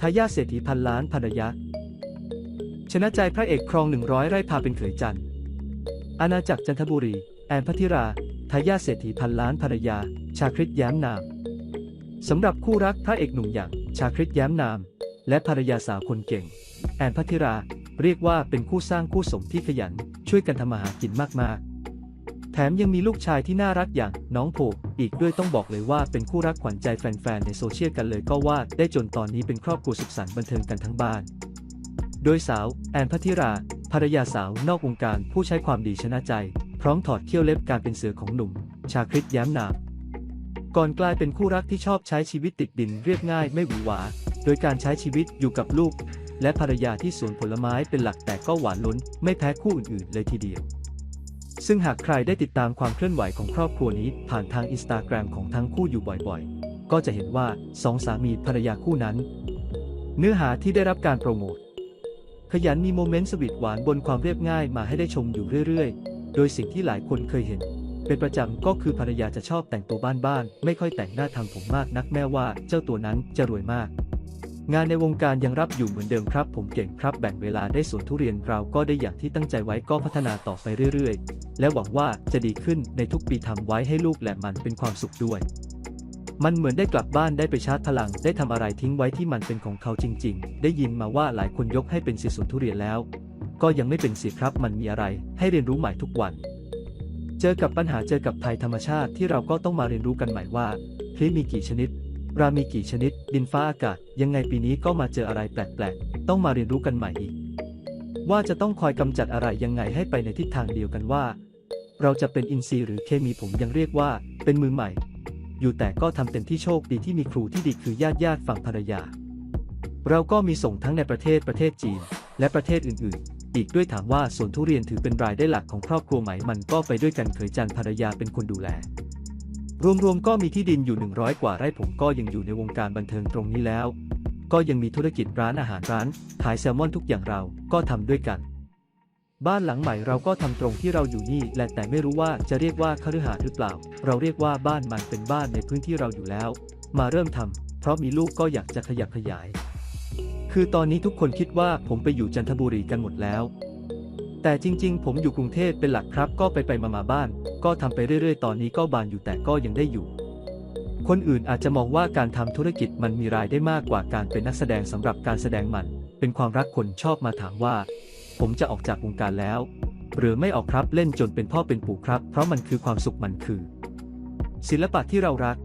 ทายาทเศรษฐีพันล้านภรรยาชนะใจพระเอกครองหนึ่งร้อยไร่พาเป็นเขยจันทร์อาณาจักรจันทบุรี แอนพัทิราทายาทเศรษฐีพันล้านภรรยา ชาคริตแย้มนามสำหรับคู่รักพระเอกหนุ่มอย่าง ชาคริตแย้มนาม และภรรยาสาวคนเก่ง แอนพัทิรา เรียกว่าเป็นคู่สร้างคู่สมที่ขยัน ช่วยกันทำมาหากินมากๆ มยังมีลูกชายที่น่ารักอย่างน้องโผอีกด้วยต้องบอกเลยว่าเป็นคู่รักขวัญใจแฟนๆ ในโซเชียลกันเลยก็ว่าได้จนตอนนี้เป็นครอบครัวสุขสันต์บันเทิงกันทั้งบ้าน โดยสาว แอนพัทิรา ภรรยาสาวนอกวงการผู้ใช้ความดีชนะใจ พร้อมถอดเขี้ยวเล็บการเป็นเสือของหนุ่ม ชาคริตย้มนามก่อนกลายเป็นคู่รักที่ชอบใช้ชีวิตติดดินเรียบง่ายไม่หวือหวา โดยการใช้ชีวิตอยู่กับลูก และภรรยาที่สวนผลไม้เป็นหลักแต่ก็หวานล้น ไม่แพ้คู่อื่นๆ เลยทีเดียว ซึ่งหากใครได้ติดตามความเคลื่อนไหวของครอบครัวนี้ผ่านทางอินสตาแกรมของทั้งคู่อยู่บ่อยๆ ก็จะเห็นว่าสองสามีภรรยาคู่นั้น เนื้อหาที่ได้รับการโปรโมท ขยันมีโมเมนต์สวีทหวานบนความเรียบง่ายมาให้ได้ชมอยู่เรื่อยๆ โดยสิ่งที่หลายคนเคยเห็น เป็นประจำก็คือภรรยาจะชอบแต่งตัวบ้านๆ ไม่ค่อยแต่งหน้าทำผมมากนักแม้ว่าเจ้าตัวนั้นจะรวยมาก งานในวงการยังรับอยู่เหมือนเดิมครับ ผมเก่งครับ แบ่งเวลาได้สวนทุเรียนเราก็ได้อย่างที่ตั้งใจไว้ก็พัฒนาต่อไปเรื่อยๆ และหวังว่าจะดีขึ้นในทุกปีทำไว้ให้ลูกและมันเป็นความสุขด้วย มันเหมือนได้กลับบ้านได้ไปชาร์จพลัง ได้ทำอะไรทิ้งไว้ที่มันเป็นของเขาจริง ๆ ได้ยินมาว่าหลายคนยกให้เป็นสียสวนทุเรียนแล้ว ก็ยังไม่เป็นสียครับ มันมีอะไร ให้เรียนรู้ใหม่ทุกวัน เจอกับปัญหาเจอกับภัยธรรมชาติที่เราก็ต้องมาเรียนรู้กันใหม่ว่าพริมีกี่ชนิด รามีกี่ชนิด ดินฟ้าอากาศ ยังไงปีนี้ก็มาเจออะไรแปลกๆ ต้องมาเรียนรู้กันใหม่อีก ว่าจะต้องคอยกำจัดอะไรยังไงให้ไปในทิศทางเดียวกันว่า เราจะเป็นอินทรีย์หรือเคมีผมยังเรียกว่า เป็นมือใหม่ อยู่แต่ก็ทำเต็มที่โชคดีที่มีครูที่ดีคือญาติญาติฝั่งภรรยา เราก็มีส่งทั้งในประเทศประเทศจีน และประเทศอื่นๆ อีกด้วยถามว่าสวนทุเรียนถือเป็นรายได้หลักของครอบครัวไหมมันก็ไปด้วยกันเคยจันภรรยาเป็นคนดูแล รวมๆก็มีที่ดินอยู่ 100 กว่าไร่ผมก็ยังอยู่ในวงการบันเทิงตรงนี้แล้ว ก็ยังมีธุรกิจร้านอาหารร้าน ขายแซลมอนทุกอย่างเราก็ทำด้วยกัน บ้านหลังใหม่เราก็ทำตรงที่เราอยู่นี่แหละแต่ไม่รู้ว่าจะเรียกว่าคฤหาสน์หรือเปล่า เราเรียกว่าบ้านมันเป็นบ้านในพื้นที่เราอยู่แล้ว มาเริ่มทำเพราะมีลูกก็อยากจะขยับขยาย คือตอนนี้ทุกคนคิดว่าผมไปอยู่จันทบุรีกันหมดแล้ว แต่จริงๆ ผมอยู่กรุงเทพเป็นหลักครับ ก็ไปไปมามาบ้าน ก็ทำไปเรื่อยๆ ตอนนี้ก็บานอยู่แต่ก็ยังได้อยู่ คนอื่นอาจจะมองว่าการทำธุรกิจมันมีรายได้มากกว่าการเป็นนักแสดงสำหรับการแสดงมัน เป็นความรักคนชอบมาถามว่า ผมจะออกจากวงการแล้ว หรือไม่ออกครับเล่นจนเป็นพ่อเป็นปู่ครับ เพราะมันคือความสุขมันคือ ศิลปะที่เรารัก